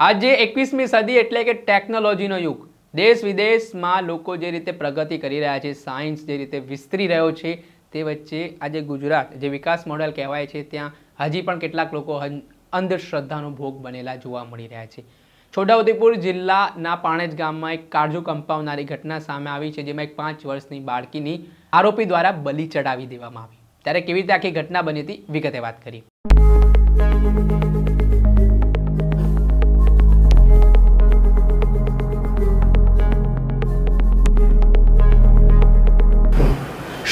આજે એકવીસમી સદી એટલે કે ટેકનોલોજીનો યુગ. દેશ વિદેશમાં લોકો જે રીતે પ્રગતિ કરી રહ્યા છે, સાયન્સ જે રીતે વિસ્તરી રહ્યો છે, તે વચ્ચે આજે ગુજરાત જે વિકાસ મોડેલ કહેવાય છે, ત્યાં હજી પણ કેટલાક લોકો અંધશ્રદ્ધાનો ભોગ બનેલા જોવા મળી રહ્યા છે. છોટાઉદેપુર જિલ્લાના પાણેજ ગામમાં એક કાળજુ કંપાવનારી ઘટના સામે આવી છે, જેમાં એક પાંચ વર્ષની બાળકીની આરોપી દ્વારા બલી ચડાવી દેવામાં આવી. ત્યારે કેવી રીતે આખી ઘટના બની હતી, વિગતે વાત કરી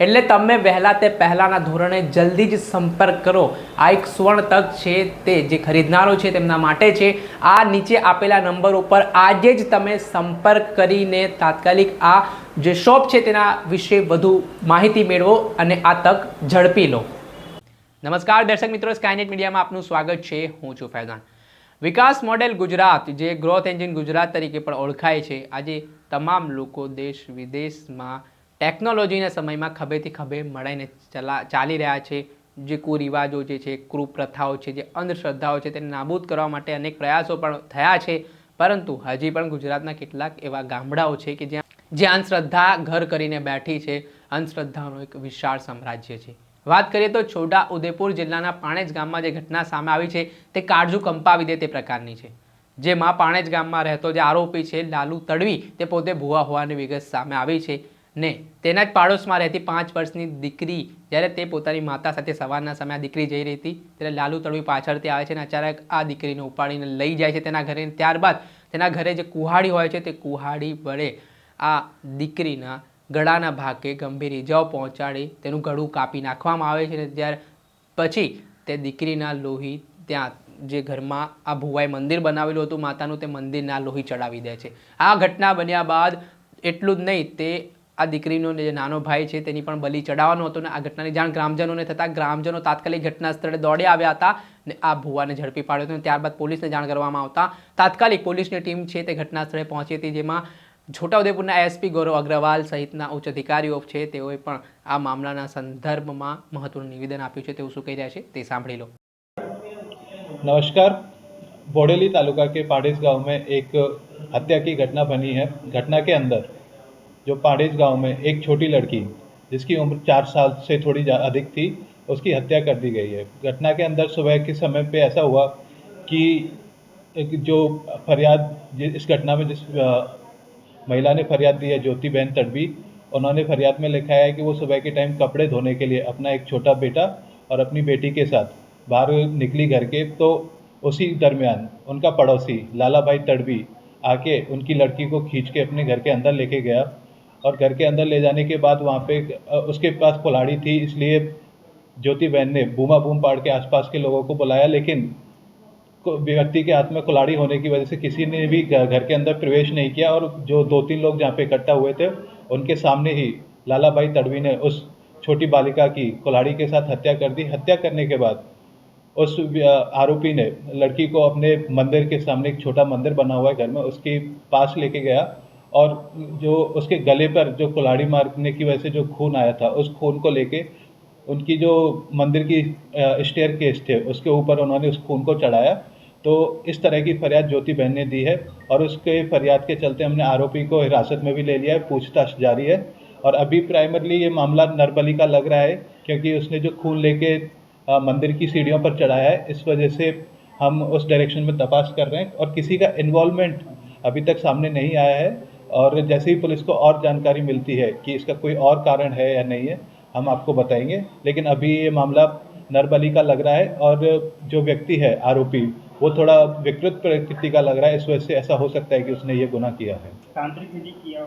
એટલે તમે વહેલા તે પહેલાંના ધોરણે જલ્દી જ સંપર્ક કરો. આ એક સુવર્ણ તક છે તે જે ખરીદનારો છે તેમના માટે છે. આ નીચે આપેલા નંબર ઉપર આજે જ તમે સંપર્ક કરીને તાત્કાલિક આ જે શોપ છે તેના વિશે વધુ માહિતી મેળવો અને આ તક ઝડપી લો. નમસ્કાર દર્શક મિત્રો સ્કાયનેટ મીડિયામાં આપનું સ્વાગત છે. હું છું ફૈઝાન. વિકાસ મોડેલ ગુજરાત, જે ગ્રોથ એન્જિન ગુજરાત તરીકે પણ ઓળખાય છે. આજે તમામ લોકો દેશ વિદેશમાં ટેકનોલોજીના સમયમાં ખભેથી ખભે મળીને ચલા, ચાલી રહ્યા છે. જે કુરિવાજો જે છે, કુપ્રથાઓ છે, જે અંધશ્રદ્ધાઓ છે, તેને નાબૂદ કરવા માટે અનેક પ્રયાસો પણ થયા છે. પરંતુ હજી પણ ગુજરાતના કેટલાક એવા ગામડાઓ છે કે જ્યાં જે અંધશ્રદ્ધા ઘર કરીને બેઠી છે. અંધશ્રદ્ધાનું એક વિશાળ સામ્રાજ્ય છે. વાત કરીએ તો છોટા ઉદેપુર જિલ્લાના પાણેજ ગામમાં જે ઘટના સામે આવી છે, તે કાળજુ કંપાવી દે તે પ્રકારની છે. જેમાં પાણેજ ગામમાં રહેતો જે આરોપી છે, લાલુ તડવી, તે પોતે ભુવા હોવાની વિગત સામે આવી છે. ને તેના જ પાડોશમાં રહેતી પાંચ વર્ષની દીકરી, જ્યારે તે પોતાની માતા સાથે સવારના સમયે દીકરી જઈ રહી હતી, ત્યારે લાલુ તળવી પાછળથી આવે છે અને અચાનક આ દીકરીને ઉપાડીને લઈ જાય છે તેના ઘરે ત્યારબાદ તેના ઘરે જે કુહાડી હોય છે તે કુહાડી વડે આ દીકરીના ગળાના ભાગે ગંભીર ઇજાઓ પહોંચાડી, તેનું ગળું કાપી નાખવામાં આવે છે અને ત્યાર પછી તે દીકરીના લોહી ત્યાં જે ઘરમાં આ ભુવાએ મંદિર બનાવેલું હતું માતાનું, તે મંદિરના લોહી ચડાવી દે છે. આ ઘટના બન્યા બાદ એટલું જ નહીં, તે આ દીકરીનો જે નાનો ભાઈ છે તેની પણ બલી ચડાવવાનો હતો ને આ ઘટનાની જાણ ગ્રામજનોને થતાં ગ્રામજનો તાત્કાલિક ઘટના સ્થળે દોડી આવ્યા હતા ને આ ભુવાને ઝડપી પાડ્યો હતો અને ત્યારબાદ પોલીસને જાણ કરવામાં આવતા તાત્કાલિક પોલીસની ટીમ છે તે ઘટના સ્થળે પહોંચી હતી જેમાં છોટાઉદેપુરના એસપી ગૌરવ અગ્રવાલ સહિતના ઉચ્ચ અધિકારીઓ છે તેઓએ પણ આ મામલાના સંદર્ભમાં મહત્વનું નિવેદન આપ્યું છે તેઓ શું કહી રહ્યા છે તે સાંભળી લો नमस्कार बोडेली तालुका के पाड़ेज गांव में एक हत्या की घटना बनी है घटना के अंदर जो पाड़ेज गाँव में एक छोटी लड़की, जिसकी उम्र चार साल से थोड़ी अधिक थी, उसकी हत्या कर दी गई है। घटना के अंदर सुबह के समय पे ऐसा हुआ कि जो फरियाद इस घटना में जिस महिला ने फरियाद दी है ज्योति बहन तड़वी, उन्होंने फरियाद में लिखा है कि वो सुबह के टाइम कपड़े धोने के लिए अपना एक छोटा बेटा और अपनी बेटी के साथ बाहर निकली घर के तो उसी दरमियान उनका पड़ोसी लाला भाई तड़वी आके उनकी लड़की को खींच के अपने घर के अंदर लेके गया और घर के अंदर ले जाने के बाद वहाँ पे उसके पास कुल्हाड़ी थी, इसलिए ज्योति बहन ने बूमा बूम पाड़ के आसपास के लोगों को बुलाया, लेकिन व्यक्ति के हाथ में कुल्हाड़ी होने की वजह से किसी ने भी घर के अंदर प्रवेश नहीं किया और जो दो तीन लोग जहाँ पे इकट्ठा हुए थे, उनके सामने ही लाला भाई तड़वी ने उस छोटी बालिका की कुल्हाड़ी के साथ हत्या कर दी। हत्या करने के बाद उस आरोपी ने लड़की को अपने मंदिर के सामने एक छोटा मंदिर बना हुआ है घर में, उसके पास लेके गया और जो उसके गले पर जो कुल्हाड़ी मारने की वजह से जो खून आया था, उस खून को लेके उनकी जो मंदिर की स्टेयर केस थे, उसके ऊपर उन्होंने उस खून को चढ़ाया। तो इस तरह की फरियाद ज्योति बहन ने दी है और उसके फरियाद के चलते हमने आरोपी को हिरासत में भी ले लिया है, पूछताछ जारी है। और अभी प्राइमरली ये मामला नरबली का लग रहा है क्योंकि उसने जो खून लेके मंदिर की सीढ़ियों पर चढ़ाया है, इस वजह से हम उस डायरेक्शन में तपास कर रहे हैं और किसी का इन्वॉल्वमेंट अभी तक सामने नहीं आया है। और जैसे ही पुलिस को और जानकारी मिलती है कि इसका कोई और कारण है या नहीं है हम आपको बताएँगे। लेकिन अभी ये मामला नरबली का लग रहा है और जो व्यक्ति है आरोपी वो थोड़ा विकृत प्रकृति का लग रहा है। इस वजह से ऐसा हो सकता है कि उसने ये गुना किया है। तांत्रिक विधि किया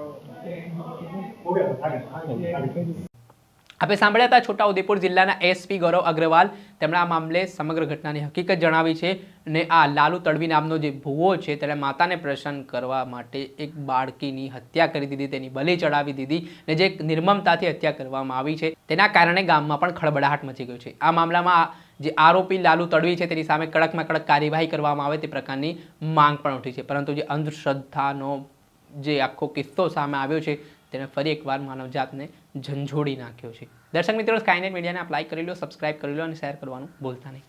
આપણે સાંભળ્યા હતા છોટાઉદેપુર જિલ્લાના એસપી ગૌરવ અગ્રવાલ. તેમણે આ મામલે સમગ્ર ઘટનાની હકીકત જણાવી છે અને આ લાલુ તડવી નામનો જે ભૂવો છે તેણે માતાને પ્રસન્ન કરવા માટે એક બાળકીની હત્યા કરી દીધી, તેની બલી ચડાવી દીધી અને જે નિર્મમતાથી હત્યા કરવામાં આવી છે. તેના કારણે ગામમાં પણ ખળબડાહટ મચી ગયો છે. આ મામલામાં જે આરોપી લાલુ તડવી છે તેની સામે કડકમાં કડક કાર્યવાહી કરવામાં આવે તે પ્રકારની માંગ પણ ઉઠી છે. પરંતુ જે અંધશ્રદ્ધાનો જે આખો કિસ્સો સામે આવ્યો છે તેને ફરી એકવાર માનવજાતને ઝંઝોડી નાખ્યો છે. દર્શક મિત્રો સ્કાયનેટ મીડિયાને આપ લાઈક કરી લો સબસ્ક્રાઇબ કરી લો અને શેર કરવાનું ભૂલતા નહીં.